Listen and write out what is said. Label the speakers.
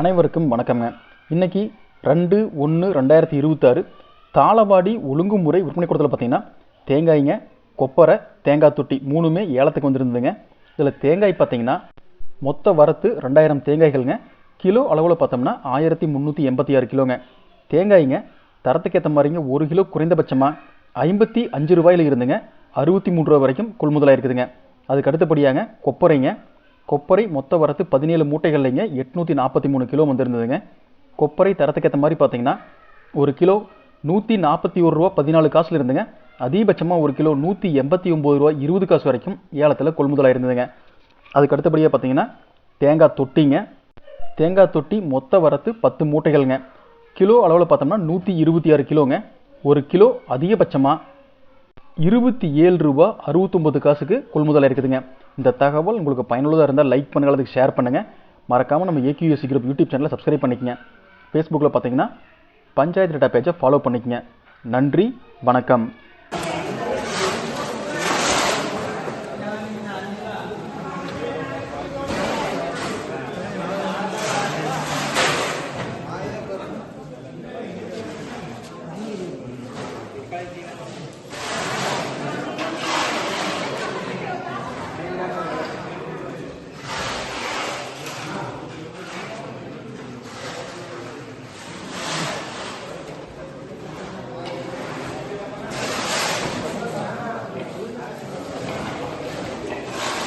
Speaker 1: அனைவருக்கும் வணக்கங்க இன்னைக்கு ரெண்டு ஒன்று ரெண்டாயிரத்தி இருபத்தாறு தாளவாடி ஒழுங்குமுறை விற்பனை கூடத்தில் பார்த்தீங்கன்னா தேங்காய்ங்க கொப்பரை தேங்காய் தொட்டி மூணுமே ஏலத்துக்கு வந்திருந்ததுங்க. இதில் தேங்காய் பார்த்தீங்கன்னா மொத்த வரத்து ரெண்டாயிரம் தேங்காய்கள்ங்க. கிலோ அளவில் பார்த்தோம்னா ஆயிரத்தி முந்நூற்றி எண்பத்தி ஆறு கிலோங்க. தேங்காய்ங்க தரத்துக்கு ஏற்ற மாதிரிங்க ஒரு கிலோ குறைந்தபட்சமாக ஐம்பத்தி அஞ்சு ரூபாயில் இருந்துங்க. அறுபத்தி மூணு ரூபா வரைக்கும் கொள்முதலாக இருக்குதுங்க அதுக்கு அடுத்தபடியாங்க கொப்பரைங்க கொப்பரை மொத்த வரத்து பதினேழு மூட்டைகள்லைங்க எட்நூற்றி நாற்பத்தி மூணு கிலோ வந்திருந்ததுங்க. கொப்பரை தரத்துக்கு ஏற்ற மாதிரி பார்த்தீங்கன்னா ஒரு கிலோ நூற்றி நாற்பத்தி ஒரு ரூபா பதினாலு காசுல இருந்துங்க. அதிகபட்சமாக ஒரு கிலோ நூற்றி எண்பத்தி ஒம்பது ரூபா இருபது காசு வரைக்கும் ஏலத்தில் கொள்முதலாக இருந்ததுங்க அதுக்கு அடுத்தபடியாக பார்த்தீங்கன்னா தேங்காய் தொட்டிங்க. தேங்காய் தொட்டி மொத்த வரத்து பத்து மூட்டைகள்ங்க. கிலோ அளவில் பார்த்தோம்னா நூற்றி இருபத்தி ஆறு கிலோங்க. ஒரு கிலோ அதிகபட்சமாக இருபத்தி ஏழு ரூபா அறுபத்தொம்பது காசுக்கு கொள்முதலாக இருக்குதுங்க இந்த தகவல் உங்களுக்கு பயனுள்ளதாக இருந்தால் லைக் பண்ணுங்கள் அதுக்கு ஷேர் பண்ணுங்கள் மறக்காமல் நம்ம ஏகியூஎஸ்சி குரூப் யூடியூப் சேனலை சப்ஸ்கிரைப் பண்ணிக்கங்க. ஃபேஸ்புக்கில் பார்த்தீங்கன்னா பஞ்சாயத்து டேட்டா பேஜை ஃபாலோ பண்ணிக்கங்க. நன்றி வணக்கம்.